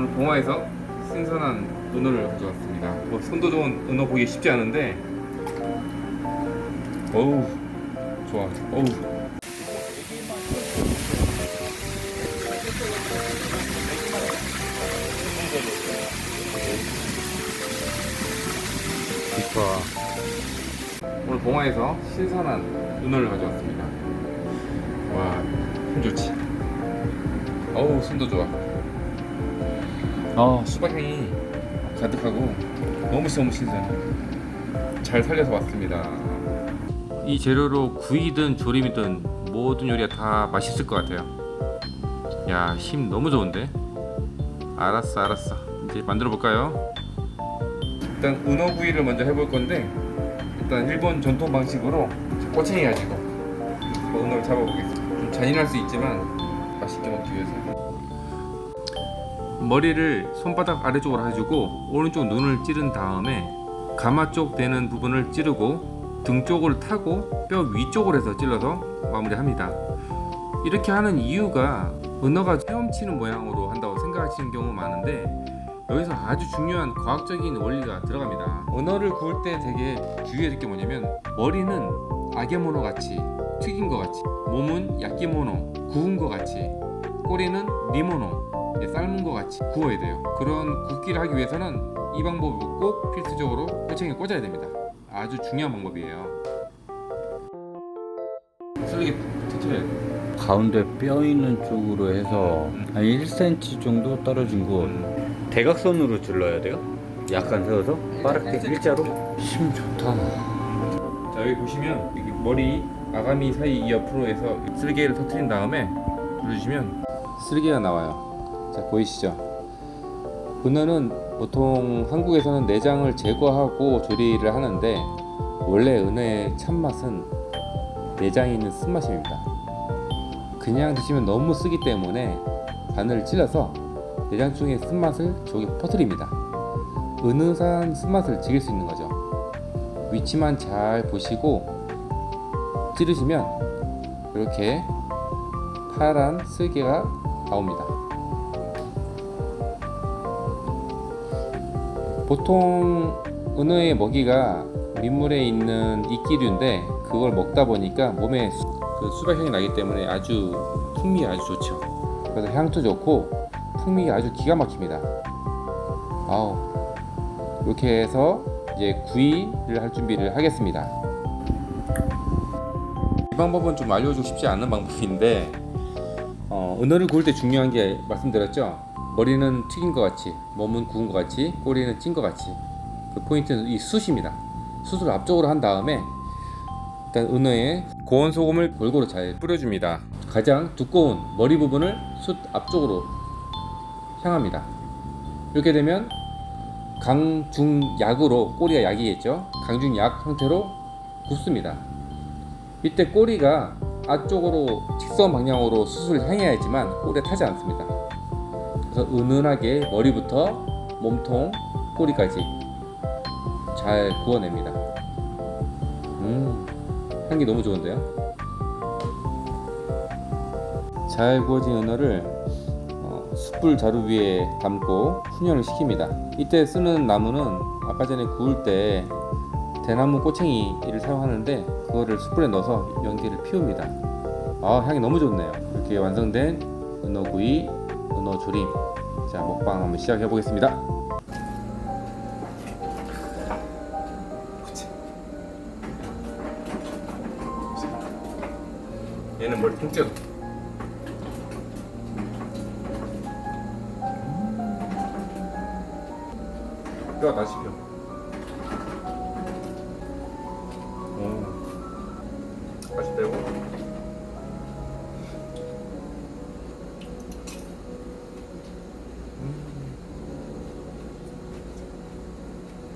오늘 봉화에서 신선한 은어를 가져왔습니다. 뭐 손도 좋은 은어 보기 쉽지 않은데, 어우 좋아, 어우. 좋아. 오늘 봉화에서 신선한 은어를 가져왔습니다. 와, 힘 좋지. 어우 손도 좋아. 아 수박 향이 가득하고 너무 너무 신선해. 잘 살려서 왔습니다. 이 재료로 구이든 조림이든 모든 요리가 다 맛있을 것 같아요. 야 힘 너무 좋은데? 알았어 알았어 이제 만들어 볼까요? 일단 은어 구이를 먼저 해볼 건데 일단 일본 전통 방식으로 꼬챙이 가지고 은어를 잡아보겠습니다. 좀 잔인할 수 있지만 맛있게 먹기 위해서. 머리를 손바닥 아래쪽으로 해주고 오른쪽 눈을 찌른 다음에 가마 쪽 되는 부분을 찌르고 등 쪽을 타고 뼈 위쪽으로 해서 찔러서 마무리합니다. 이렇게 하는 이유가 은어가 헤엄치는 모양으로 한다고 생각하시는 경우 많은데 여기서 아주 중요한 과학적인 원리가 들어갑니다. 은어를 구울 때 되게 주의해야 될 게 뭐냐면 머리는 아게모노 같이 튀긴 것 같이 몸은 야끼모노 구운 것 같이 꼬리는 이제 삶은 것 같이 구워야 돼요. 그런 굽기를 하기 위해서는 이 방법을 꼭 필수적으로 꼬챙이에 꽂아야 됩니다. 아주 중요한 방법이에요. 쓰레기 터트려야 돼. 가운데 뼈 있는 쪽으로 해서 한 1cm 정도 떨어진 곳 대각선으로 질러야 돼요? 약간 세워서 빠르게 일자로 힘 좋다 자 여기 보시면 여기 머리 아가미 사이 이 옆으로 해서 쓸개를 터트린 다음에 눌러주시면 쓸개가 나와요. 자 보이시죠? 은어는 보통 한국에서는 내장을 제거하고 조리를 하는데 원래 은어의 참맛은 내장이 있는 쓴맛입니다. 그냥 드시면 너무 쓰기 때문에 바늘을 찔러서 내장 중의 쓴맛을 저기 퍼뜨립니다. 은은한 쓴맛을 즐길 수 있는 거죠. 위치만 잘 보시고 찌르시면 이렇게 파란 쓸개가 나옵니다. 보통 은어의 먹이가 민물에 있는 이끼류인데 그걸 먹다 보니까 몸에 수, 그 수박향이 나기 때문에 아주 풍미 아주 좋죠. 그래서 향도 좋고 풍미가 아주 기가 막힙니다. 아우 이렇게 해서 이제 구이를 할 준비를 하겠습니다. 이 방법은 좀 알려주고 싶지 않은 방법인데 어, 은어를 구울 때 중요한 게 말씀드렸죠. 머리는 튀긴 것 같이, 몸은 구운 것 같이, 꼬리는 찐 것 같이. 그 포인트는 이 숯입니다. 숯을 앞쪽으로 한 다음에 일단 은어에 고온 소금을 골고루 잘 뿌려줍니다. 가장 두꺼운 머리 부분을 숯 앞쪽으로 향합니다. 이렇게 되면 강중약으로 꼬리가 약이겠죠. 강중약 형태로 굽습니다. 이때 꼬리가 앞쪽으로 직선 방향으로 숯을 향해야지만 꼬리에 타지 않습니다. 그래서 은은하게 머리부터 몸통, 꼬리까지 잘 구워냅니다. 음, 향기 너무 좋은데요? 잘 구워진 은어를 어, 숯불 자루 위에 담고 훈연을 시킵니다. 이때 쓰는 나무는 아까 전에 구울 때 대나무 꼬챙이를 사용하는데 그거를 숯불에 넣어서 연기를 피웁니다. 아 향이 너무 좋네요. 이렇게 완성된 은어구이, 은어조림. 자 먹방 한번 시작해 보겠습니다. 얘는 머리 통째로. 뼈가 다시 펴. 오. 다시 빼고.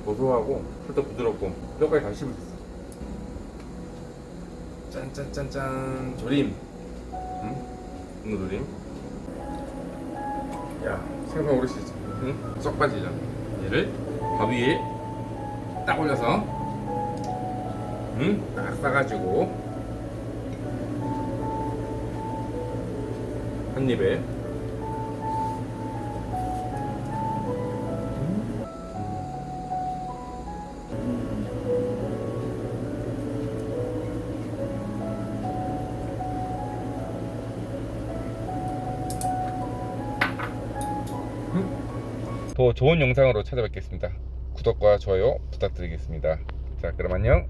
고소하고 살짝 부드럽고 뼈까지 다 씹을 수 있어. 짠짠짠짠 조림. 응? 오늘 조림. 야 생선 오르시지. 응? 쏙 빠지죠. 얘를 밥 위에 딱 올려서 응? 딱 싸가지고 한 입에 더 좋은 영상으로 찾아뵙겠습니다. 구독과 좋아요 부탁드리겠습니다. 자, 그럼 안녕.